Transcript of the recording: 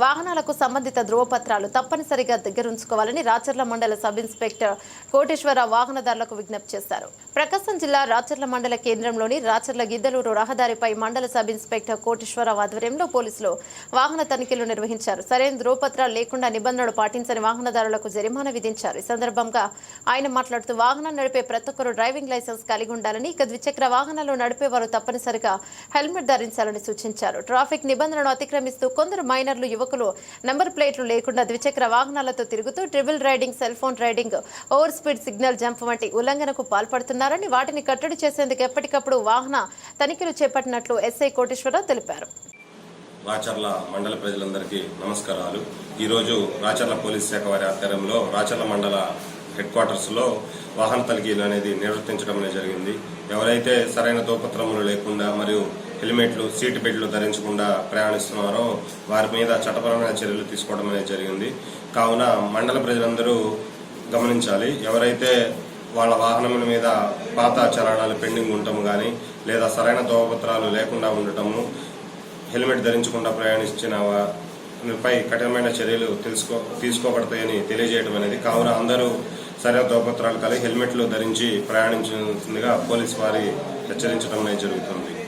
వాహనాలకు సంబంధిత ధృవపత్రాలు తప్పనిసరిగా దగ్గరుంచుకోవాలని రాచర్ల మండల సబ్ ఇన్స్పెక్టర్ కోటేశ్వర వాహనదారులకు విజ్ఞప్తి చేశారు. ప్రకాశం జిల్లా రాచర్ల మండల కేంద్రంలోని రాచర్ల గిద్దలూరు రహదారిపై మండల సబ్ ఇన్స్పెక్టర్ కోటేశ్వరరావు ఆధ్వర్యంలో పోలీసులు వాహన తనిఖీలు నిర్వహించారు. సరైన ధృవపత్రాలు లేకుండా నిబంధనలు పాటించని వాహనదారులకు జరిమానా విధించారు. ఈ సందర్భంగా ఆయన మాట్లాడుతూ వాహనం నడిపే ప్రతి ఒక్కరు డ్రైవింగ్ లైసెన్స్ కలిగి ఉండాలని ఇక ద్విచక్ర వాహనాలు నడిపేవారు తప్పనిసరిగా హెల్మెట్ ధరించాలని సూచించారు. ట్రాఫిక్ నిబంధనలను అతిక్రమిస్తూ కొందరు మైనర్లు యువకులు నెంబర్ ప్లేట్లు లేకుండా ద్విచక్ర వాహనాలతో తిరుగుతూ triple riding cell phone riding over speed signal jump వంటి ఉల్లంఘనకు పాల్పడుతున్నారని వాటిని కట్టడి చేసేందుకు ఎప్పటికప్పుడు వాహన తనిఖీలు చేపట్టినట్లు ఎస్ఐ కోటేశ్వరరావు తెలిపారు. రాచర్ల మండల ప్రజలందరికీ నమస్కారాలు. ఈరోజు రాచర్ల పోలీస్ శాఖ వారి ఆధ్వర్యంలో రాచర్ల మండల హెడ్ క్వార్టర్స్లో వాహన తనిఖీలు అనేది నిర్వర్తించడం అనేది జరిగింది. ఎవరైతే సరైన దోపత్రములు లేకుండా మరియు హెల్మెట్లు సీట్ బెల్ట్లు ధరించకుండా ప్రయాణిస్తున్నారో వారి మీద చట్టపరమైన చర్యలు తీసుకోవడం అనేది జరిగింది. కావున మండల ప్రజలందరూ గమనించాలి. ఎవరైతే వాళ్ళ వాహనముల మీద పాత చలనాలు పెండింగ్ ఉండటం కానీ లేదా సరైన దోపత్రాలు లేకుండా ఉండటము హెల్మెట్ ధరించకుండా ప్రయాణించిన పై కఠినమైన చర్యలు తెలుసుకో తీసుకోబడతాయని తెలియజేయడం అనేది కావున అందరూ సరైన దోపత్రాలు కలిగి హెల్మెట్లు ధరించి ప్రయాణించాల్సిందిగా పోలీస్ వారి హెచ్చరించడం అనేది జరుగుతుంది.